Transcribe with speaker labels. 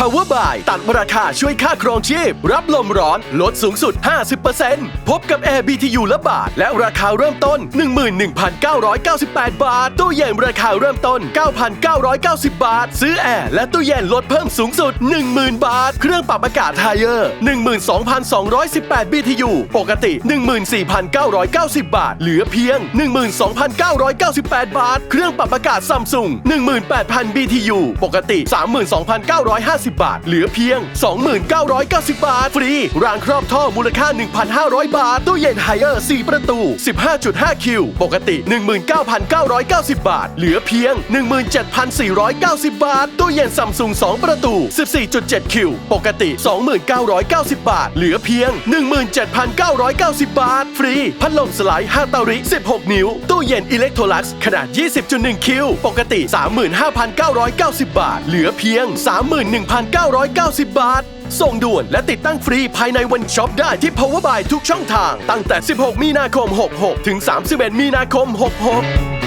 Speaker 1: Power by ตัดราคาช่วยค่าครองชีพ รับลมร้อน ลดสูงสุด 50%พบกับ Air BTU ละบาท และราคาเริ่มต้น 11,998 บาท ตู้เย็นราคาเริ่มต้น 9,990 บาท ซื้อแอร์และตู้เย็นลดเพิ่มสูงสุด 10,000 บาท เครื่องปรับอากาศไฮเออร์12,218 BTU ปกติ 14,990 บาท เหลือเพียง 12,998 บาท เครื่องปรับอากาศซัมซุง18,000 BTU ปกติ 32,950 90 บาท เหลือเพียง 2990 บาท ฟรี รางครอบท่อมูลค่า 1,500 บาท ตู้เย็นไฮเออร์4ประตู 15.5 คิว ปกติ 19,990 บาท เหลือเพียง 17,490 บาท ตู้เย็นซัมซุง2ประตู 14.7 คิว ปกติ 2,990 บาท เหลือเพียง 17,990 บาท ฟรี พัดลมสไลด์ฮาตาริ 16 นิ้ว ตู้เย็นอิเล็กโทรลักซ์ขนาด 20.1 คิว ปกติ 35,990 บาท เหลือเพียง 31,000 1,990 บาท ส่งด่วนและติดตั้งฟรีภายในวันช็อปได้ที่ Power by ทุกช่องทาง ตั้งแต่ 16 มีนาคม 66 ถึง 31 มีนาคม 66